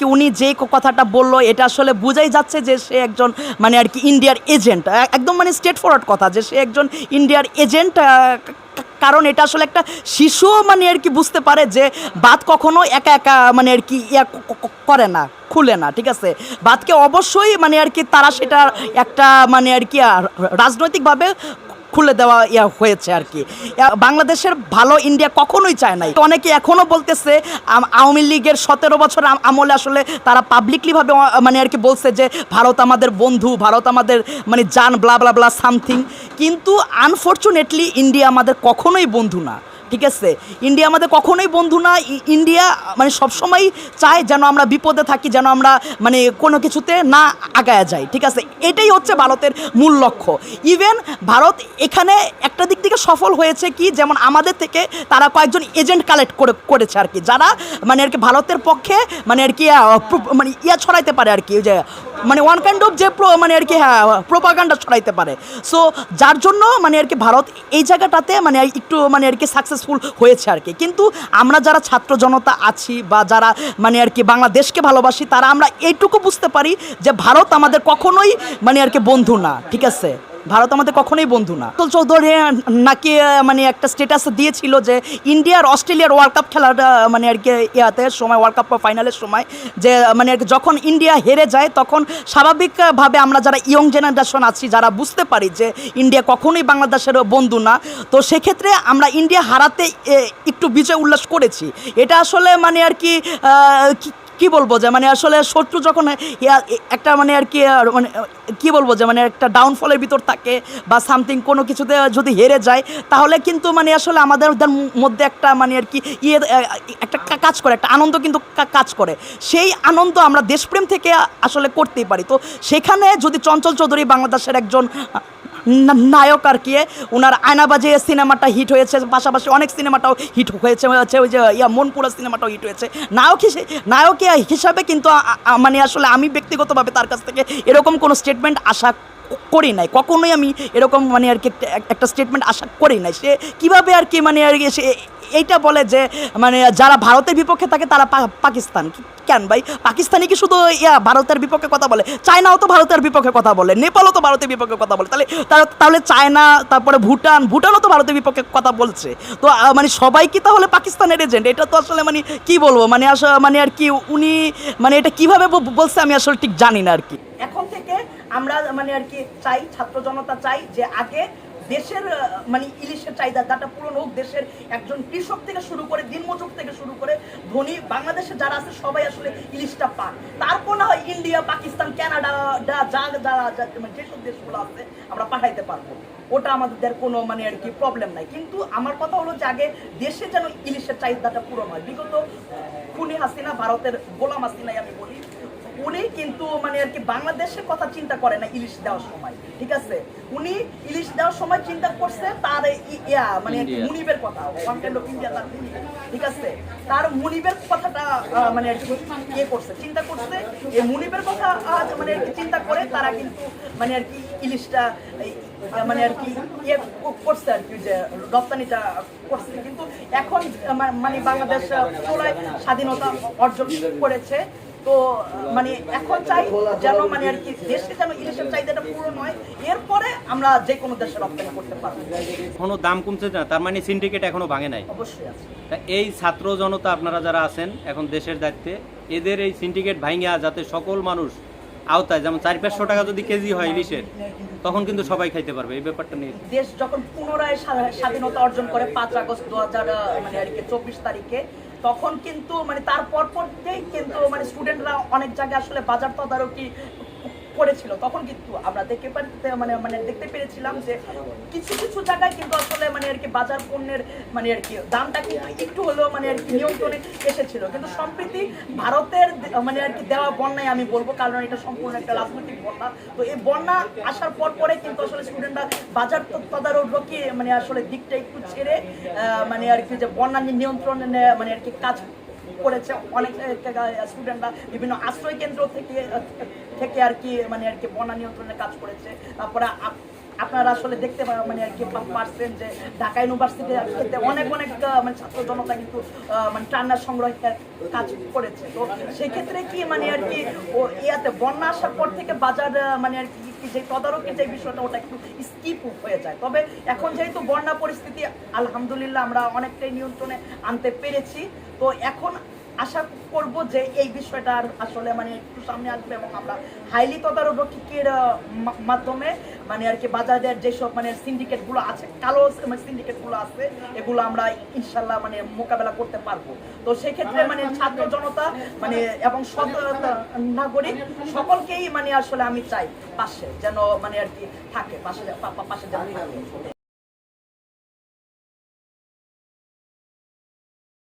কি উনি যে কথাটা বলল, এটা আসলে বোঝাই যাচ্ছে যে সে একজন মানে আর কি ইন্ডিয়ার এজেন্ট একদম মানে স্টেট ফরওয়ার্ড কথা যে সে একজন ইন্ডিয়ার এজেন্ট কারণ এটা আসলে একটা শিশুও মানে আর কি বুঝতে পারে যে বাদ কখনো একা একা মানে আর কি ইয়া করে না, খুলে না, ঠিক আছে? বাদকে অবশ্যই মানে আর কি তারা সেটা একটা মানে আর কি রাজনৈতিকভাবে খুলে দেওয়া ইয়া হয়েছে আর কি। বাংলাদেশের ভালো ইন্ডিয়া কখনোই চায় নাই। অনেকে এখনও বলতেছে আওয়ামী লীগের সতেরো বছর আমলে আসলে তারা পাবলিকলিভাবে মানে আর কি বলছে যে, ভারত আমাদের বন্ধু, ভারত আমাদের মানে জান ব্লা ব্লা ব্লা সামথিং কিন্তু আনফর্চুনেটলি ইন্ডিয়া আমাদের কখনোই বন্ধু না। ঠিক আছে? ইন্ডিয়া আমাদের কখনোই বন্ধু না। ইন্ডিয়া মানে সবসময় চায় যেন আমরা বিপদে থাকি, যেন আমরা মানে কোনো কিছুতে না আগায় যাই, ঠিক আছে? এটাই হচ্ছে ভারতের মূল লক্ষ্য। ইভেন ভারত এখানে একটা দিক থেকে সফল হয়েছে কি? যেমন আমাদের থেকে তারা কয়েকজন এজেন্ট কালেক্ট করে, করেছে আর কি। যারা মানে আর কি ভারতের পক্ষে মানে আর কি মানে ইয়া ছড়াইতে পারে আর কি যে মানে ওয়ান কাইন্ড অফ যে মানে আর কি হ্যাঁ প্রোপাগান্ডা ছড়াইতে পারে। সো যার জন্য মানে আর কি ভারত এই জায়গাটাতে মানে একটু মানে আর কি সাকসেসফুল হয়েছে আর কি। কিন্তু আমরা যারা ছাত্র জনতা আছি বা যারা মানে আর কি বাংলাদেশকে ভালোবাসি, তারা আমরা এইটুকু বুঝতে পারি যে ভারত আমাদের কখনোই মানে আর কি বন্ধু না, ঠিক আছে? ভারত আমাদের কখনোই বন্ধু না। তো চৌধুরী নাকি মানে একটা স্টেটাস দিয়েছিল যে ইন্ডিয়ার অস্ট্রেলিয়ার ওয়ার্ল্ড কাপ খেলাটা মানে আর কি ইয়াতে সময় ওয়ার্ল্ড কাপ ফাইনালের সময় যে মানে আর কি যখন ইন্ডিয়া হেরে যায় তখন স্বাভাবিকভাবে আমরা যারা ইয়ং জেনারেশন আছি, যারা বুঝতে পারি যে ইন্ডিয়া কখনোই বাংলাদেশের বন্ধু না, তো সেক্ষেত্রে আমরা ইন্ডিয়া হারাতে একটু বিজয় উল্লাস করেছি। এটা আসলে মানে আর কি কি- বলব যে মানে আসলে শত্রু যখন একটা মানে আর কি মানে কি বলব যে মানে একটা ডাউনফলের ভিতর থাকে বা সামথিং কোনো কিছুতে যদি হেরে যায়, তাহলে কিন্তু মানে আসলে আমাদের মধ্যে একটা মানে আর কি ইয়ে একটা কাজ করে, একটা আনন্দ কিন্তু কাজ করে। সেই আনন্দ আমরা দেশপ্রেম থেকে আসলে করতেই পারি। তো সেখানে যদি চঞ্চল চৌধুরী বাংলাদেশের একজন নায়ক আর কি ওনার আয়নাবাজে সিনেমাটা হিট হয়েছে, পাশাপাশি অনেক সিনেমাটাও হিট হয়েছে হয়েছে, ওই যে, ইয়া, মনপুরা সিনেমাটাও হিট হয়েছে। নায়ক হিসেবে নায়ক হিসাবে কিন্তু মানে আসলে আমি ব্যক্তিগতভাবে তার কাছ থেকে এরকম কোনো স্টেটমেন্ট আশা করি নাই। কখনোই আমি এরকম মানে আর কি একটা স্টেটমেন্ট আশা করি নাই। সে কীভাবে আর কি মানে আর কি সে এইটা বলে যে মানে যারা ভারতের বিপক্ষে থাকে, তারা পাকিস্তান। কেন ভাই? পাকিস্তানি কি শুধু ইয়া, ভারতের বিপক্ষে কথা বলে? চায়নাও তো ভারতের বিপক্ষে কথা বলে, নেপালও তো ভারতের বিপক্ষে কথা বলে। তাহলে তাহলে চায়না, তারপরে ভুটান, ভুটানও তো ভারতের বিপক্ষে কথা বলছে। তো মানে সবাই কি তাহলে পাকিস্তানের এজেন্ট এটা তো আসলে মানে কি বলব? মানে আসলে মানে আর কি উনি মানে এটা কীভাবে বলছে আমি আসলে ঠিক জানি না আর কি। এখন থেকে আমরা মানে আর কি চাই, ছাত্র জনতা চাই যে আগে দেশের মানে ইলিশের চাহিদা চাহিদাটা পূরণ হোক, দেশের একজন কৃষক থেকে শুরু করে দিনমজুর থেকে শুরু করে ধনী, বাংলাদেশে যারা আছে সবাই আসলে ইলিশটা পান। তারপর না হয় ইন্ডিয়া, পাকিস্তান, কানাডা যা যারা মানে যেসব দেশগুলো আছে আমরা পাঠাইতে পারব। ওটা আমাদের কোনো মানে আর কি প্রবলেম নাই। কিন্তু আমার কথা হলো যে আগে দেশে যেন ইলিশের চাহিদাটা পূরণ হয়। বিগত খুনি হাসিনা, ভারতের গোলাম হাসিনাই আমি বলি উনি কিন্তু মানে আর কি বাংলাদেশের কথা চিন্তা করে না ইলিশ দেওয়ার সময় ঠিক আছে? উনি ইলিশ দেওয়ার সময় চিন্তা করছে তার ইয়া মানে. মুনিবের কথা ওয়ান কাইন্ড অফ ইন্ডিয়া তার ঠিক আছে? তার মুনিবের কথাটা মানে আর কি ইয়ে করছে চিন্তা করছে এই মুনিবের কথা মানে আর কি চিন্তা করে তারা কিন্তু মানে আর কি ইলিশটা মানে আর কি ইয়ে করছে আর কি যে রপ্তানিটা করছে। কিন্তু এখন মানে বাংলাদেশ পুনরায় স্বাধীনতা অর্জন করেছে। তো মানে এখন চাই যেন মানে আর কি দেশে যেন ইলিশের চাহিদাটা পূরণ হয়। এরপরে আমরা যে কোনো দেশে রপ্তানি করতে পারব। এখনও দাম কমছে না তার মানে সিন্ডিকেট এখনও ভাঙে নাই। অবশ্যই আছে। এই ছাত্র জনতা আপনারা যারা আছেন এখন দেশের দায়িত্বে এদের এই সিন্ডিকেট ভাঙিয়া যাতে সকল মানুষ আওতায় যেমন চার পাঁচশো টাকা যদি কেজি হয় ইলিশের তখন কিন্তু সবাই খাইতে পারবে এই ব্যাপারটা নিয়ে। দেশ যখন পুনরায় স্বাধীনতা অর্জন করে পাঁচ আগস্ট দু হাজার মানে আর কি চব্বিশ তারিখে তখন কিন্তু মানে তার পর পরতেই কিন্তু মানে স্টুডেন্টরা অনেক জায়গায় আসলে বাজার তদারকি করেছিল। তখন কিন্তু আমরা দেখতে পারতে মানে মানে দেখতে পেরেছিলাম যে কিছু কিছু জায়গায় কিন্তু আসলে মানে আর কি বাজার পণ্যের মানে আর কি দামটা কিন্তু একটু হলেও মানে আর কি নিয়ন্ত্রণে এসেছিল। কিন্তু সম্প্রতি ভারতের মানে আর কি দেওয়া বন্যায় আমি বলব, কারণ এটা সম্পূর্ণ একটা রাজনৈতিক বন্যা। তো এই বন্যা আসার পর পরে কিন্তু আসলে স্টুডেন্টরা বাজার তদারকি মানে আসলে দিকটা একটু ছেড়ে মানে আর কি যে বন্যা নিয়ন্ত্রণে মানে আর কি কাজ করেছে। অনেক স্টুডেন্টরা বিভিন্ন আশ্রয় কেন্দ্র থেকে থেকে আর কি মানে আর কি বন্যা নিয়ন্ত্রণে কাজ করেছে। তারপরে আপনারা আসলে দেখতে মানে আর কি পারছেন যে ঢাকা ইউনিভার্সিটি অনেক অনেক মানে ছাত্র জনতা কিন্তু মানে টান্নার সংগ্রহের কাজ করেছে। তো সেক্ষেত্রে কি মানে আর কি ইয়াতে বন্যা আসার পর থেকে বাজার মানে আর কি যে তদারকির যে বিষয়টা, ওটা একটু স্কিপ হয়ে যায়। তবে এখন যেহেতু বন্যা পরিস্থিতি, আলহামদুলিল্লাহ আমরা অনেকটাই নিয়ন্ত্রণে আনতে পেরেছি। তো এখন আশা করব যে এই বিষয়টা আসলে মানে একটু সামনে আসবে এবং আমরা হাইলি তদারকির মাধ্যমে মানে আর কি বাজারের যেসব মানে সিন্ডিকেটগুলো আছে, কালো সিন্ডিকেটগুলো আছে, এগুলো আমরা ইনশাল্লাহ মানে মোকাবেলা করতে পারব। তো সেক্ষেত্রে মানে ছাত্র জনতা মানে এবং নাগরিক সকলকেই মানে আসলে আমি চাই পাশে যেন মানে আর কি থাকে, পাশে পাশে যেন থাকে।